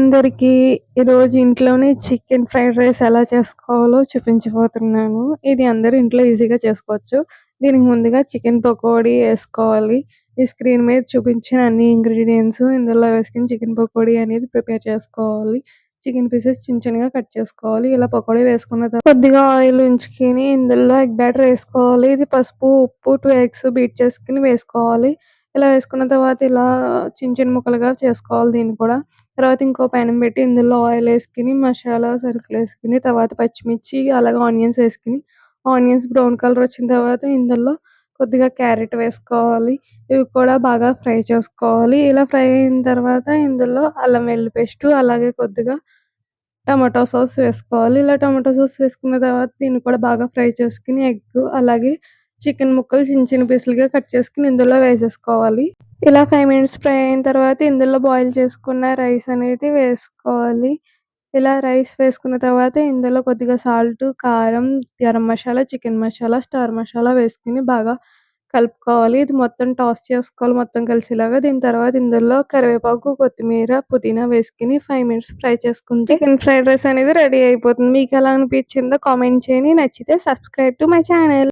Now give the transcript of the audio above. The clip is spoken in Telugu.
అందరికీ ఈరోజు ఇంట్లోనే చికెన్ ఫ్రైడ్ రైస్ ఎలా చేసుకోవాలో చూపించబోతున్నాను ఇది అందరూ ఇంట్లో ఈజీగా చేసుకోవచ్చు. దీనికి ముందుగా చికెన్ పకోడీ వేసుకోవాలి. ఈ స్క్రీన్ మీద చూపించిన అన్ని ఇంగ్రీడియంట్స్ ఇందులో వేసుకుని చికెన్ పకోడీ అనేది ప్రిపేర్ చేసుకోవాలి. చికెన్ పీసెస్ చిన్న చిన్నగా కట్ చేసుకోవాలి. ఇలా పకోడీ వేసుకున్న తర్వాత కొద్దిగా ఆయిల్ ఉంచుకొని ఇందులో ఎగ్ బ్యాటర్ వేసుకోవాలి. ఇది పసుపు ఉప్పు టూ ఎగ్స్ బీట్ చేసుకుని వేసుకోవాలి. ఇలా వేసుకున్న తర్వాత ఇలా చిన్న చిన్న ముక్కలుగా చేసుకోవాలి దీన్ని కూడా. తర్వాత ఇంకో పెనం పెట్టి ఇందులో ఆయిల్ వేసుకుని మసాలా సరుకులు వేసుకుని తర్వాత పచ్చిమిర్చి అలాగే ఆనియన్స్ వేసుకుని. ఆనియన్స్ బ్రౌన్ కలర్ వచ్చిన తర్వాత ఇందులో కొద్దిగా క్యారెట్ వేసుకోవాలి. ఇవి కూడా బాగా ఫ్రై చేసుకోవాలి. ఇలా ఫ్రై అయిన తర్వాత ఇందులో అల్లం వెల్లుల్లి పేస్ట్ అలాగే కొద్దిగా టమాటో సాస్ వేసుకోవాలి. ఇలా టమాటో సాస్ వేసుకున్న తర్వాత దీన్ని కూడా బాగా ఫ్రై చేసుకుని ఎగ్ అలాగే చికెన్ ముక్కలు చిన్న చిన్న పీసులుగా కట్ చేసుకుని ఇందులో వేసేసుకోవాలి. ఇలా ఫైవ్ మినిట్స్ ఫ్రై అయిన తర్వాత ఇందులో బాయిల్ చేసుకున్న రైస్ అనేది వేసుకోవాలి. ఇలా రైస్ వేసుకున్న తర్వాత ఇందులో కొద్దిగా సాల్ట్ కారం గరం మసాలా చికెన్ మసాలా స్టార్ మసాలా వేసుకుని బాగా కలుపుకోవాలి. ఇది మొత్తం టాస్ చేసుకోవాలి. మొత్తం కలిసేలాగా దీని తర్వాత ఇందులో కరివేపాకు కొత్తిమీర పుదీనా వేసుకుని ఫైవ్ మినిట్స్ ఫ్రై చేసుకుంటే చికెన్ ఫ్రైడ్ రైస్ అనేది రెడీ అయిపోతుంది. మీకు ఎలా అనిపించిందో కామెంట్ చేయండి. నచ్చితే సబ్స్క్రైబ్ టు మై ఛానల్